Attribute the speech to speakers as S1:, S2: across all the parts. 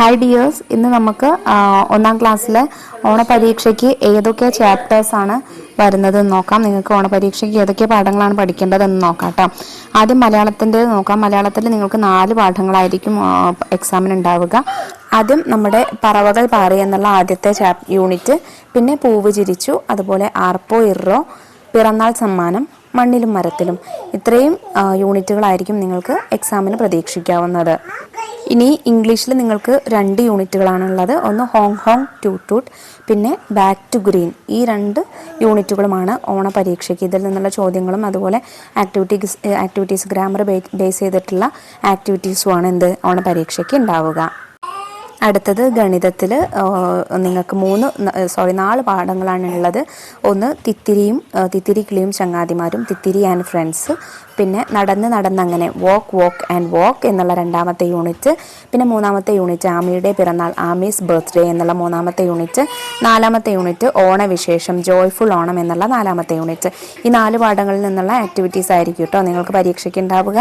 S1: Hi dears ഇന്ന് നമുക്ക് ഒന്നാം ക്ലാസ്സിലെ ഓണപരീക്ഷയ്ക്ക് ഏതൊക്കെ ചാപ്റ്റേഴ്സാണ് വരുന്നത് നോക്കാം. നിങ്ങൾക്ക് ഓണപരീക്ഷയ്ക്ക് ഏതൊക്കെ പാഠങ്ങളാണ് പഠിക്കേണ്ടതെന്ന് നോക്കാം കേട്ടോ ആദ്യം മലയാളത്തിന്റെ നോക്കാം. മലയാളത്തിൽ നിങ്ങൾക്ക് നാല് പാഠങ്ങളായിരിക്കും എക്സാമിന് ഉണ്ടാവുക ആദ്യം നമ്മുടെ പറവകൾ പാറി എന്നുള്ള ആദ്യത്തെ ചാപ് യൂണിറ്റ് പിന്നെ പൂവ് ചിരിച്ചു അതുപോലെ ആർപ്പോ ഇറോ പിറന്നാൾ സമ്മാനം മണ്ണിലും മരത്തിലും. ഇത്രയും യൂണിറ്റുകളായിരിക്കും നിങ്ങൾക്ക് എക്സാമിന് പ്രതീക്ഷിക്കാവുന്നത്. ഇനി ഇംഗ്ലീഷിൽ നിങ്ങൾക്ക് രണ്ട് യൂണിറ്റുകളാണുള്ളത്. ഒന്ന് ഹോങ് ഹോങ് ടു ടൂട്ട് പിന്നെ ബാക്ക് ടു ഗ്രീൻ. ഈ രണ്ട് യൂണിറ്റുകളുമാണ് ഓണ പരീക്ഷയ്ക്ക് ഇതിൽ നിന്നുള്ള ചോദ്യങ്ങളും അതുപോലെ ആക്ടിവിറ്റീസ് ആക്ടിവിറ്റീസ് ഗ്രാമർ ബേസ് ചെയ്തിട്ടുള്ള ആക്ടിവിറ്റീസുമാണ് എന്ത്? ഓണ പരീക്ഷയ്ക്ക് ഉണ്ടാവുക. അടുത്തത് ഗണിതത്തിൽ നിങ്ങൾക്ക് മൂന്ന് സോറി നാല് പാഠങ്ങളാണ് ഉള്ളത്. ഒന്ന് തിത്തിരിയും തിത്തിരി കിളിയും ചങ്ങാതിമാരും തിത്തിരി ആൻഡ് ഫ്രണ്ട്സ് പിന്നെ നടന്ന് നടന്നങ്ങനെ വോക്ക് വോക്ക് ആൻഡ് വോക്ക് എന്നുള്ള രണ്ടാമത്തെ യൂണിറ്റ് പിന്നെ മൂന്നാമത്തെ യൂണിറ്റ് ആമിയുടെ പിറന്നാൾ ആമീസ് ബർത്ത്ഡേ എന്നുള്ള മൂന്നാമത്തെ യൂണിറ്റ് നാലാമത്തെ യൂണിറ്റ് ഓണവിശേഷം ജോയ്ഫുൾ ഓണം എന്നുള്ള നാലാമത്തെ യൂണിറ്റ് ഈ നാല് പാഠങ്ങളിൽ നിന്നുള്ള ആക്ടിവിറ്റീസ് ആയിരിക്കും കേട്ടോ നിങ്ങൾക്ക് പരീക്ഷയ്ക്ക് ഉണ്ടാവുക.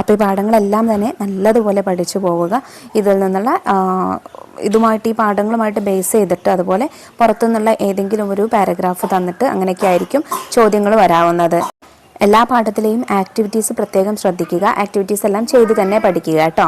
S1: അപ്പോൾ ഈ പാഠങ്ങളെല്ലാം തന്നെ നല്ലതുപോലെ പഠിച്ചു പോവുക. ഇതിൽ നിന്നുള്ള ഇതുമായിട്ട് ഈ പാഠങ്ങളുമായിട്ട് ബേസ് ചെയ്തിട്ട് അതുപോലെ പുറത്തുനിന്നുള്ള ഏതെങ്കിലും ഒരു പാരഗ്രാഫ് തന്നിട്ട് അങ്ങനെയൊക്കെ ആയിരിക്കും ചോദ്യങ്ങൾ വരാവുന്നത്. എല്ലാ പാഠത്തിലെയും ആക്ടിവിറ്റീസ് പ്രത്യേകം ശ്രദ്ധിക്കുക. ആക്ടിവിറ്റീസ് എല്ലാം ചെയ്തു തന്നെ പഠിക്കുക കേട്ടോ.